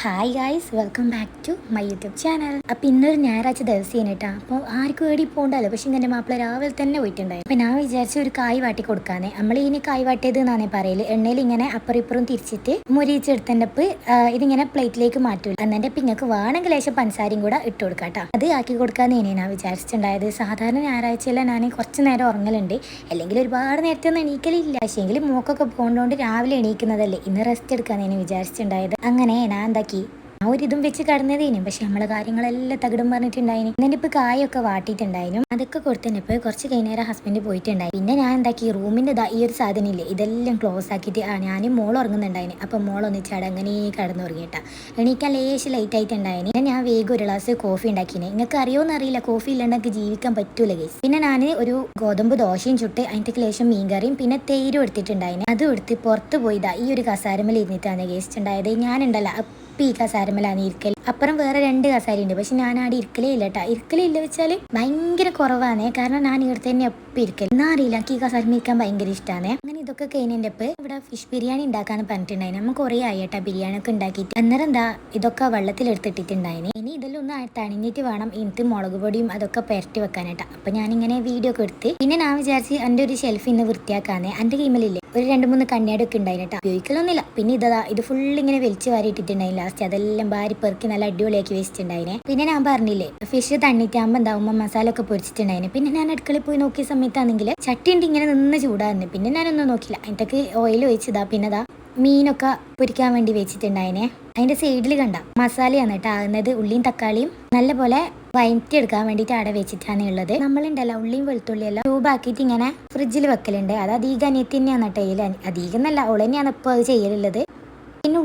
Hi guys welcome back to my YouTube channel അപ്പം ഇന്നൊരു ഞായറാഴ്ച ദിവസം കേട്ടോ അപ്പോൾ ആർക്കും വേടി പോകണ്ടല്ലോ പക്ഷേ എന്റെ മാപ്പിള രാവിലെ തന്നെ പോയിട്ടുണ്ടായി. അപ്പം ഞാൻ വിചാരിച്ച ഒരു കായ് വാട്ടി കൊടുക്കാന്നേ. നമ്മൾ ഇനി കായ് വാട്ടിയത് എന്നാണ് പറയൽ. എണ്ണയിൽ ഇങ്ങനെ അപ്പുറം ഇപ്പുറം തിരിച്ചിട്ട് മുരിച്ചെടുത്തപ്പോൾ ഇതിങ്ങനെ പ്ലേറ്റിലേക്ക് മാറ്റൂല. എന്നെ ഇപ്പം നിങ്ങൾക്ക് വേണമെങ്കിൽ ലേശം പഞ്ചസാരയും കൂടെ ഇട്ട് കൊടുക്കാം അത് ആക്കി കൊടുക്കാന്ന് ഞാൻ വിചാരിച്ചിട്ടുണ്ടായത്. സാധാരണ ഞായറാഴ്ചയിലെ ഞാൻ കുറച്ച് നേരം ഉറങ്ങലുണ്ട്. അല്ലെങ്കിൽ ഒരുപാട് നേരത്തെ ഒന്നും എണീക്കലില്ല. പക്ഷേ എങ്കിലും മൂക്കൊക്കെ പോകുന്നതുകൊണ്ട് രാവിലെ എണീക്കുന്നതല്ലേ. ഇന്ന് റെസ്റ്റ് എടുക്കാന്ന് ഞാൻ വിചാരിച്ചിട്ടുണ്ടായത്. അങ്ങനെ ഞാൻ എന്താക്കി ആ ഒരു ഇതും വെച്ച് കടന്നതേനും. പക്ഷെ നമ്മളെ കാര്യങ്ങളെല്ലാം തകിടം പറഞ്ഞിട്ടുണ്ടായിന്. എന്നിട്ട് ഇപ്പൊ കായൊക്കെ വാട്ടിയിട്ടുണ്ടായിരുന്നു അതൊക്കെ കൊടുത്തന്നെ കുറച്ച് കഴിഞ്ഞേരം ഹസ്ബൻഡ് പോയിട്ടുണ്ടായി. പിന്നെ ഞാൻ എന്താക്കി? റൂമിന്റെ ഈ ഒരു സാധനം ഇല്ലേ ഇതെല്ലാം ക്ലോസ് ആക്കിയിട്ട് ആ ഞാനും മോൾ ഉറങ്ങുന്നുണ്ടായിന്. അപ്പൊ മോൾ ഒന്നിച്ചാട് അങ്ങനെ കടന്നു ഉറങ്ങിയിട്ടാ എണീക്കാൻ ലേശ് ലൈറ്റ് ആയിട്ടുണ്ടായിന്. പിന്നെ ഞാൻ വേഗം ഒരു ഗ്ലാസ് കോഫി ഉണ്ടാക്കിനെ. നിങ്ങൾക്ക് അറിയോന്ന് അറിയില്ല. കോഫി ഇല്ലാണ്ടെങ്കിൽ ജീവിക്കാൻ പറ്റൂല ഗേസ് പിന്നെ ഞാൻ ഒരു ഗോതമ്പ് ദോശയും ചുട്ട് അതിന്റെ ലേശം മീൻകറിയും പിന്നെ തേരും എടുത്തിട്ടുണ്ടായിന്. അതും എടുത്ത് പുറത്ത് പോയിതാ ഈ ഒരു കസാരമ്മൽ ഇരുന്നിട്ടാണ് ഗേസ്റ്റ് ഉണ്ടായത്. ഞാനുണ്ടല്ലോ. ഇപ്പം ഈ കസാരമലാണ് ഇരിക്കൽ അപ്പുറം വേറെ രണ്ട് കസാരി ഉണ്ട് പക്ഷെ ഞാൻ ആടെ ഇരിക്കലേ ഇല്ല കേട്ടോ ഇരിക്കലേ ഇല്ല വെച്ചാൽ ഭയങ്കര കുറവാണ് കാരണം ഞാൻ ഇവിടെ തന്നെ എപ്പം ഇരിക്കൽ എന്നാ അറിയില്ല. എനിക്ക് ഈ കസാരി ഇരിക്കാൻ ഭയങ്കര ഇഷ്ടമാണ് അങ്ങനെ ഇതൊക്കെ കഴിഞ്ഞതിന്റെ ഒപ്പം ഇവിടെ ഫിഷ് ബിരിയാണി ഉണ്ടാക്കാന്ന് പറഞ്ഞിട്ടുണ്ടായിരുന്നു നമ്മൾ കുറേ ആയി കേട്ടോ ബിരിയാണി ഒക്കെ ഉണ്ടാക്കിയിട്ട് അന്നേരം എന്താ ഇതൊക്കെ വെള്ളത്തിൽ എടുത്തിട്ടിട്ടുണ്ടായിന് ഇനി ഇതെല്ലാം ഒന്ന് തണിഞ്ഞിട്ട് വേണം എനിക്ക് മുളക് പൊടിയും അതൊക്കെ പുരട്ടി വെക്കാനായിട്ടാ. അപ്പം ഞാനിങ്ങനെ വീഡിയോ ഒക്കെ എടുത്ത് പിന്നെ ഞാൻ വിചാരിച്ച് എന്റെ ഒരു ഷെൽഫ് ഇന്ന് വൃത്തിയാക്കാന്നേ. എന്റെ കീമലില്ലേ? ഒരു രണ്ട് മൂന്ന് കണ്ണിയാടൊക്കെ ഉണ്ടായിട്ടാ ഉപയോഗിക്കലൊന്നുമില്ല. പിന്നെ ഇതാ ഇത് ഫുള്ള് ഇങ്ങനെ വലിച്ചു വാരി ഇട്ടിട്ടുണ്ടായില്ല ലാസ്റ്റ് അതെല്ലാം ഭാരി പെറുക്കി നല്ല അടിപൊളിയാക്കി വെച്ചിട്ടുണ്ടായിനെ. പിന്നെ ഞാൻ പറഞ്ഞില്ലേ ഫിഷ് തണ്ണിട്ടാകുമ്പോൾ എന്താകുമ്പോൾ മസാല ഒക്കെ പൊരിച്ചിട്ടുണ്ടായിന്. പിന്നെ ഞാൻ അടുക്കളയിൽ പോയി നോക്കിയ സമയത്താണെങ്കിൽ ചട്ടി ഉണ്ട് ഇങ്ങനെ നിന്ന് ചൂടായിരുന്നു പിന്നെ ഞാനൊന്നും നോക്കില്ല അതിന്റെ ഓയിൽ ഒഴിച്ചതാ. പിന്നെ ദാ മീനൊക്കെ പൊരിക്കാൻ വേണ്ടി വെച്ചിട്ടുണ്ടായിനെ. അതിന്റെ സൈഡിൽ കണ്ട മസാലയാണ് കേട്ടോ ആകുന്നത്. ഉള്ളിയും തക്കാളിയും നല്ലപോലെ എടുക്കാൻ വേണ്ടിയിട്ട് അവിടെ വെച്ചിട്ടാണ് ഉള്ളത്. നമ്മളുണ്ടല്ലോ ഉള്ളിയും വെളുത്തുള്ളിയും എല്ലാം ട്യൂബാക്കിയിട്ട് ഇങ്ങനെ ഫ്രിഡ്ജിൽ വെക്കലുണ്ട്. അത് അധികം അനിയത്തി തന്നെയാണ് കേട്ടോ. അധികം എന്നല്ല തന്നെയാണ് ഇപ്പോൾ അത് ചെയ്യലുള്ളത്.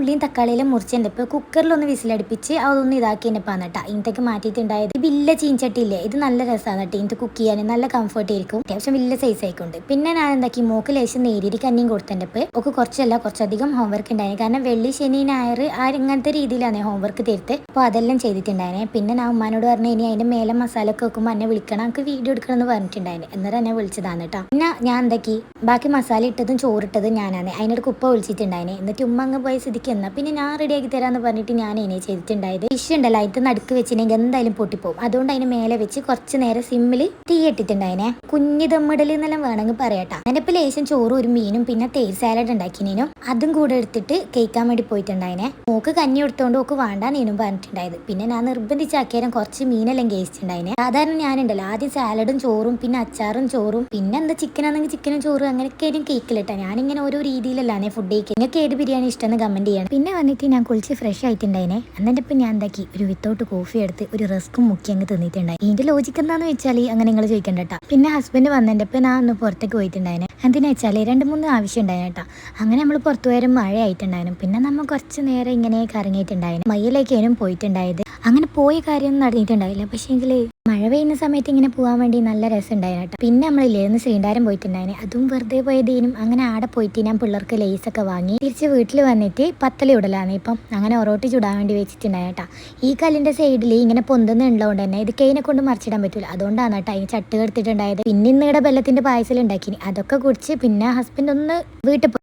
ഉള്ളിയും തക്കാളിയിലും മുറിച്ചിട്ടുണ്ട് ഇപ്പോൾ കുക്കറിലൊന്ന് വിസിലടിപ്പിച്ച് അതൊന്ന് ഇതാക്കി തന്നെ പാന്നിട്ടാ ഇന്നത്തേക്ക് മാറ്റിയിട്ടുണ്ടായത്. ഈ വില്ല ചീഞ്ചട്ടിയില്ലേ? ഇത് നല്ല രസമാണ് കേട്ടോ ഇന്നത്തെ കുക്ക് ചെയ്യാൻ നല്ല കംഫർട്ട് ആയിരിക്കും അത്യാവശ്യം വലിയ സൈസ് ആയിക്കൊണ്ട്. പിന്നെ ഞാൻ എന്താക്കി മോക്ക് ലേശം നേരിരി കന്നിയും കൊടുത്തിട്ടുണ്ട് ഒക്കെ കുറച്ചല്ല കുറച്ചധികം ഹോംവർക്ക് ഉണ്ടായിരുന്നു കാരണം വെള്ളി ശനി ഞായർ ആ ഇങ്ങനത്തെ രീതിയിലാണ് ഹോംവർക്ക് തീർത്ത് അപ്പോൾ അതെല്ലാം ചെയ്തിട്ടുണ്ടായിരുന്നെ പിന്നെ ഞാൻ ഉമ്മാനോട് പറഞ്ഞു ഇനി അതിന്റെ മേലെ മസാല ഒക്കെ വെക്കുമ്പോൾ എന്നെ വിളിക്കണം. നമുക്ക് വീഡിയോ എടുക്കണം എന്ന് പറഞ്ഞിട്ടുണ്ടായിരുന്നു എന്നിട്ട് എന്നെ വിളിച്ചതാണ് കേട്ടോ പിന്നെ ഞാൻ എന്താക്കി ബാക്കി മസാല ഇട്ടതും ചോറിട്ടതും ഞാനാണ്. അതിനൊരു കുപ്പ വിളിച്ചിട്ടുണ്ടായിരുന്നു എന്നിട്ട് ഉമ്മ അങ്ങ് പോയ സ്ഥിതിക്ക് എന്നാൽ പിന്നെ ഞാൻ റെഡിയാക്കി തരാമെന്ന് പറഞ്ഞിട്ട് ഞാൻ ഇനി ചെയ്തിട്ടുണ്ടായത് ഫിഷ് ഉണ്ടല്ലോ അതിന് നടുക്ക് വെച്ചിട്ടുണ്ടെങ്കിൽ എന്തായാലും പൊട്ടിപ്പോവും. അതുകൊണ്ട് അതിന് മേലെ വെച്ച് കുറച്ച് നേരം സിമ്മിൽ തീ ഇട്ടിട്ടുണ്ടായിനെ. കുഞ്ഞു ദമ്മിടൽ എന്നെല്ലാം വേണമെങ്കിൽ പറയട്ടാ. ഇപ്പം ലേശം ചോറും ഒരു മീനും പിന്നെ തേര് സാലഡ് ഉണ്ടാക്കിനേനും. അതും കൂടെ എടുത്തിട്ട് കേൾക്കാൻ വേണ്ടി പോയിട്ടുണ്ടായിനെ. മോക്ക് കഞ്ഞി കൊടുത്തോണ്ട് ഓക്ക് വേണ്ട നീനും പറഞ്ഞിട്ടുണ്ടായത്. പിന്നെ ഞാൻ നിർബന്ധിച്ചാക്കിയാലും കുറച്ച് മീനെല്ലാം കേസിട്ടുണ്ടായിനെ സാധാരണ ഞാനുണ്ടല്ലോ ആദ്യം സാലഡും ചോറും പിന്നെ അച്ചാറും ചോറും പിന്നെ എന്താ ചിക്കൻ ആണെങ്കിൽ ചിക്കനും ചോറും അങ്ങനെയൊക്കെ ആയിരിക്കും കേക്കിലിട്ടാ ഞാനിങ്ങനെ ഓരോ രീതിയിലല്ലാണ് ഫുഡ് കഴിക്കുക നിങ്ങൾക്ക് ഏത് ബിരിയാണി ഇഷ്ടമെന്ന് കമന്റ് ചെയ്യണം. പിന്നെ വന്നിട്ട് ഞാൻ കുളിച്ച് ഫ്രഷ് ആയിട്ടുണ്ടായിനെ. എന്നിട്ട് ഇപ്പം ഞാൻ എന്താക്കി ഒരു വിത്തൗട്ട് കോഫി എടുത്ത് ഒരു റസ്ക്കും മുക്കി അങ്ങ് തിന്നിട്ടുണ്ടായി. ഇതിന്റെ ലോജിക്ക് എന്താണെന്ന് വെച്ചാൽ അങ്ങനെ നിങ്ങൾ ചോദിക്കണ്ട പിന്നെ ഹസ്ബൻഡ് ഇപ്പം ഞാൻ ഒന്ന് പുറത്തേക്ക് പോയിട്ടുണ്ടായിനെ. എന്തിനാ വെച്ചാൽ രണ്ട് മൂന്ന് ആവശ്യം ഉണ്ടായിരുന്നു കേട്ടോ അങ്ങനെ നമ്മൾ പുറത്തു വരും മഴ ആയിട്ടുണ്ടായിരുന്നു പിന്നെ നമ്മൾ കുറച്ച് നേരം ഇങ്ങനെ കറങ്ങിയിട്ടുണ്ടായിരുന്നു മയ്യിലേക്കാനും പോയിട്ടുണ്ടായത്. അങ്ങനെ പോയ കാര്യം നടന്നിട്ടുണ്ടായില്ല. പക്ഷേ എങ്കിൽ മഴ പെയ്യുന്ന സമയത്ത് ഇങ്ങനെ പോകാൻ വേണ്ടി നല്ല രസം ഉണ്ടായിരുന്നു കേട്ടോ. പിന്നെ നമ്മളില്ലേ ഒന്ന് ശ്രീണ്ടാരം പോയിട്ടുണ്ടായിരുന്നു അതും വെറുതെ പോയതേനും അങ്ങനെ ആടെ പോയിട്ട് ഞാൻ പിള്ളേർക്ക് ലേസൊക്കെ വാങ്ങി. തിരിച്ച് വീട്ടിൽ വന്നിട്ട് പത്തല ഇടലാണ് ഇപ്പം അങ്ങനെ ഒറോട്ടി ചുടാൻ വേണ്ടി വെച്ചിട്ടുണ്ടായി കേട്ടോ. ഈ കല്ലിന്റെ സൈഡിൽ ഇങ്ങനെ പൊന്തുന്നുള്ളതുകൊണ്ട് തന്നെ ഇത് കൈനെ കൊണ്ട് മറിച്ചിടാൻ പറ്റില്ല അതുകൊണ്ടാണ് കേട്ടോ അതിന് ചട്ട് കെടുത്തിട്ടുണ്ടായത് പിന്നെ ഇന്നിടെ ബെല്ലത്തിന്റെ പായസം ഉണ്ടാക്കി അതൊക്കെ കുടിച്ച് പിന്നെ ഹസ്ബൻഡ് ഒന്ന് വീട്ടിൽ